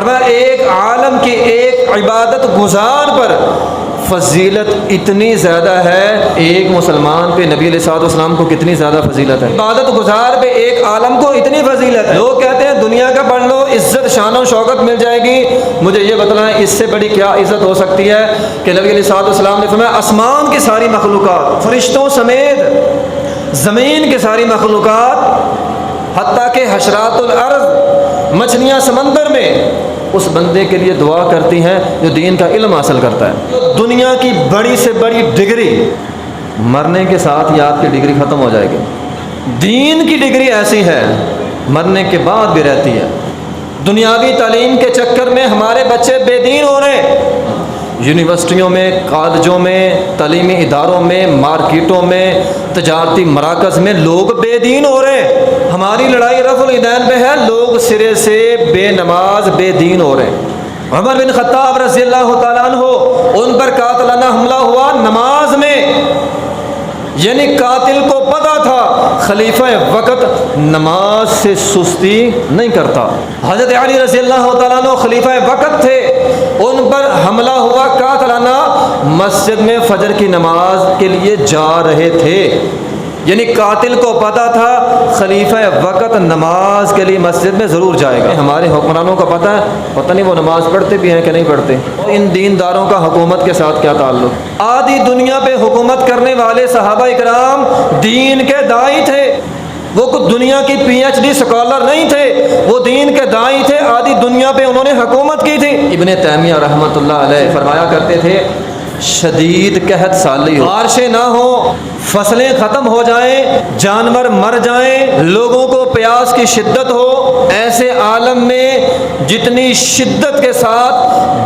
فرمایا، ایک عالم کی ایک عبادت گزار پر فضیلت اتنی زیادہ ہے، ایک مسلمان پہ نبی علیہ صاحب السلام کو کتنی زیادہ فضیلت ہے۔ عبادت گزار پہ ایک عالم کو اتنی فضیلت ہے۔ لوگ کہتے ہیں، دنیا کا پڑھ لو، عزت، شان و شوکت مل جائے گی۔ مجھے یہ بتلائیں اس سے بڑی کیا عزت ہو سکتی ہے؟ کہ نبی علیہ صاحب السلام نے فرمایا، آسمان کی ساری مخلوقات، فرشتوں سمیت زمین کی ساری مخلوقات، حتیٰ کہ حشرات الارض مچھلیاں سمندر میں۔ اس بندے کے لیے دعا کرتی ہیں جو دین کا علم حاصل کرتا ہے۔ دنیا کی بڑی سے بڑی ڈگری مرنے کے ساتھ ہی آپ کی ڈگری ختم ہو جائے گی۔ دین کی ڈگری ایسی ہے، مرنے کے بعد بھی رہتی ہے۔ دنیاوی تعلیم کے چکر میں ہمارے بچے بے دین ہو رہے۔ ہیں یونیورسٹیوں میں، کالجوں میں، تعلیمی اداروں میں، مارکیٹوں میں، تجارتی مراکز میں لوگ بے دین ہو رہے۔ ہیں ہماری لڑائی رف الدین پہ ہے، لوگ سرے سے بے نماز، بے دین ہو رہے ہیں۔ عمر بن خطاب رضی اللہ تعالیٰ عنہ، ان پر قاتلانہ حملہ ہوا نماز میں۔ یعنی قاتل کو پتا تھا، خلیفہ وقت نماز سے سستی نہیں کرتا۔ حضرت علی رضی اللہ تعالیٰ عنہ خلیفہ وقت تھے، ان پر حملہ ہوا قاتلانہ مسجد میں فجر کی نماز کے لیے جا رہے تھے۔ یعنی قاتل کو پتا تھا خلیفہ وقت نماز کے لیے مسجد میں ضرور جائے گا۔ ہمارے حکمرانوں کا پتہ ہے پتہ نہیں وہ نماز پڑھتے بھی ہیں کہ نہیں پڑھتے۔ ان دینداروں کا حکومت کے ساتھ کیا تعلق؟ آدھی دنیا پہ حکومت کرنے والے صحابہ اکرام دین کے دائی تھے۔ وہ کچھ دنیا کی پی ایچ ڈی اسکالر نہیں تھے وہ دین کے دائی تھے۔ آدھی دنیا پہ انہوں نے حکومت کی تھی۔ ابن تیمیہ رحمۃ اللہ علیہ فرمایا کرتے تھے شدید قحط سالی ہو۔ بارشیں نہ ہوں، فصلیں ختم ہو جائیں، جانور مر جائیں، لوگوں کو پیاس کی شدت ہو۔ ایسے عالم میں جتنی شدت کے ساتھ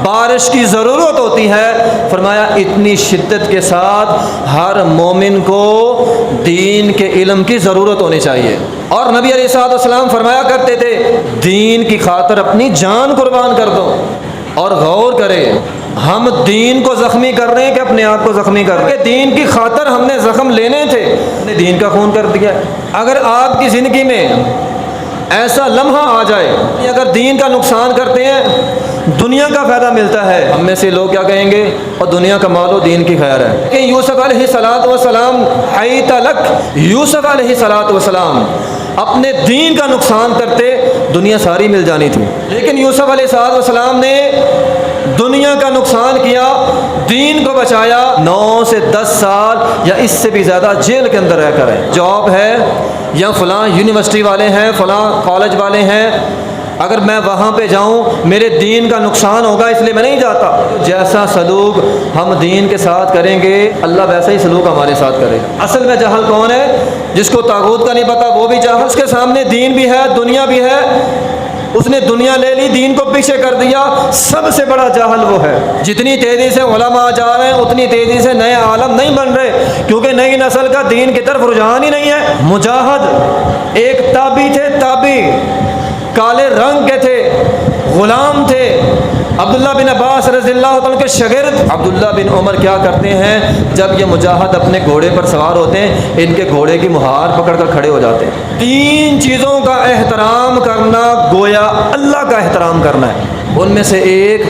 بارش کی ضرورت ہوتی ہے، فرمایا اتنی شدت کے ساتھ ہر مومن کو دین کے علم کی ضرورت ہونی چاہیے۔ اور نبی علیہ صاحب السلام فرمایا کرتے تھے، دین کی خاطر اپنی جان قربان کر دو اور غور کرے۔ ہم دین کو زخمی کر رہے ہیں کہ اپنے آپ کو زخمی کر رہے ہیں؟ دین کی خاطر ہم نے زخم لینے تھے۔ ہم نے دین کا خون کر دیا۔ اگر آپ کی زندگی میں ایسا لمحہ آ جائے اگر دین کا نقصان کرتے ہیں، دنیا کا فائدہ ملتا ہے۔ ہم میں سے لوگ کیا کہیں گے؟ اور دنیا کا مال و دین کی خیر ہے۔ کہ یوسف علیہ صلاحت وسلام حی تلک یوسف علیہ صلاحت وسلام اپنے دین کا نقصان کرتے، دنیا ساری مل جانی تھی۔ لیکن یوسف علیہ صاحب والسلام نے دنیا کا نقصان کیا، دین کو بچایا، نو سے دس سال یا اس سے بھی زیادہ جیل کے اندر رہ کر ہے جاب ہے یا فلاں یونیورسٹی والے ہیں، فلاں کالج والے ہیں، اگر میں وہاں پہ جاؤں، میرے دین کا نقصان ہوگا، اس لیے میں نہیں جاتا۔ جیسا سلوک ہم دین کے ساتھ کریں گے، اللہ ویسا ہی سلوک ہمارے ساتھ کرے۔ اصل میں جہل کون ہے؟ جس کو تاغوت کا نہیں پتا، وہ بھی جہل۔ اس کے سامنے دین بھی ہے، دنیا بھی ہے۔ اس نے دنیا لے لی، دین کو پیچھے کر دیا۔ سب سے بڑا جاہل وہ ہے۔ جتنی تیزی سے علماء جا رہے ہیں، اتنی تیزی سے نئے عالم نہیں بن رہے۔ کیونکہ نئی نسل کا دین کی طرف رجحان ہی نہیں ہے۔ مجاہد ایک تابی تھے، تابی۔ کالے رنگ کے تھے، غلام تھے۔ عبداللہ بن عباس رضی اللہ عنہ کے شگرد عبداللہ بن عمر کیا کرتے ہیں؟ جب یہ مجاہد اپنے گھوڑے پر سوار ہوتے ہیں، ان کے گھوڑے کی مہار پکڑ کر کھڑے ہو جاتے ہیں۔ تین چیزوں کا احترام کرنا گویا اللہ کا احترام کرنا ہے۔ ان میں سے ایک،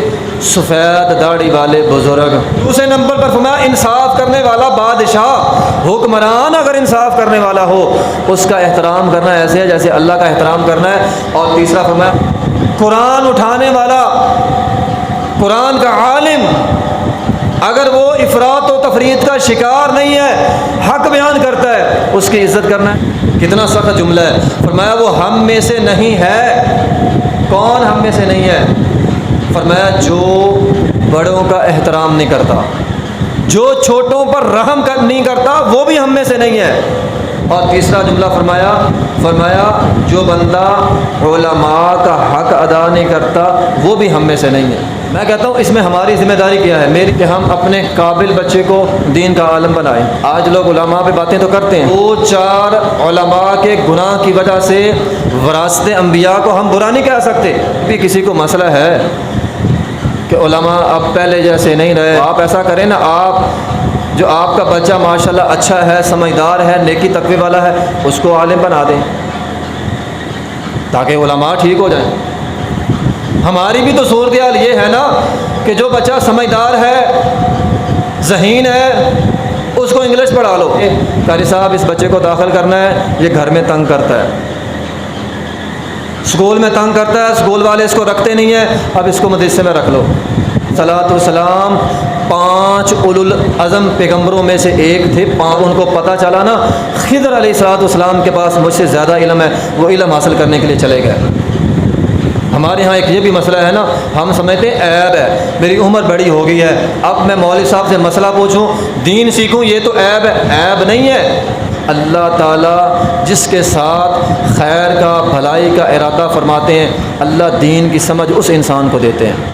سفید داڑھی والے بزرگ۔ دوسرے نمبر پر فرمایا، انصاف کرنے والا بادشاہ۔ حکمران اگر انصاف کرنے والا ہو، اس کا احترام کرنا ایسے ہے جیسے اللہ کا احترام کرنا ہے۔ اور تیسرا فرمایا، قرآن اٹھانے والا۔ قرآن کا عالم، اگر وہ افراد و تفرید کا شکار نہیں ہے، حق بیان کرتا ہے، اس کی عزت کرنا ہے۔ کتنا سخت جملہ ہے۔ فرمایا، وہ ہم میں سے نہیں ہے۔ کون ہم میں سے نہیں ہے؟ فرمایا، جو بڑوں کا احترام نہیں کرتا، جو چھوٹوں پر رحم کر نہیں کرتا، وہ بھی ہم میں سے نہیں ہے۔ اور تیسرا جملہ فرمایا فرمایا، جو بندہ علماء کا حق ادا نہیں کرتا، وہ بھی ہم میں سے نہیں ہے۔ میں کہتا ہوں، اس میں ہماری ذمہ داری کیا ہے؟ میری کہ ہم اپنے قابل بچے کو دین کا عالم بنائیں۔ آج لوگ علماء پہ باتیں تو کرتے ہیں۔ دو چار علماء کے گناہ کی وجہ سے وراثت انبیاء کو ہم برا نہیں کہہ سکتے۔ بھی کسی کو مسئلہ ہے کہ علماء اب پہلے جیسے نہیں رہے۔ آپ ایسا کریں نا، آپ جو آپ کا بچہ ماشاءاللہ اچھا ہے، سمجھدار ہے، نیکی تقوی والا ہے، اس کو عالم بنا دیں تاکہ علماء ٹھیک ہو جائیں۔ ہماری بھی تو صورتحال یہ ہے نا کہ جو بچہ سمجھدار ہے، ذہین ہے، اس کو انگلش پڑھا لو۔ قاری صاحب، اس بچے کو داخل کرنا ہے، یہ گھر میں تنگ کرتا ہے۔ اسکول میں تنگ کرتا ہے اسکول والے اس کو رکھتے نہیں ہیں۔ اب اس کو مدرسے میں رکھ لو۔ صلاۃ السلام پانچ اول العظم پیغمبروں میں سے ایک تھے۔ پانچ ان کو پتہ چلا نا، خضر علیہ صلاحت والسلام کے پاس مجھ سے زیادہ علم ہے، وہ علم حاصل کرنے کے لیے چلے گئے۔ ہمارے ہاں ایک یہ بھی مسئلہ ہے نا، ہم سمجھتے ہیں عیب ہے۔ میری عمر بڑی ہو گئی ہے۔ اب میں مولوی صاحب سے مسئلہ پوچھوں، دین سیکھوں، یہ تو عیب ہے۔ عیب نہیں ہے۔ اللہ تعالیٰ جس کے ساتھ خیر کا، بھلائی کا ارادہ فرماتے ہیں، اللہ دین کی سمجھ اس انسان کو دیتے ہیں۔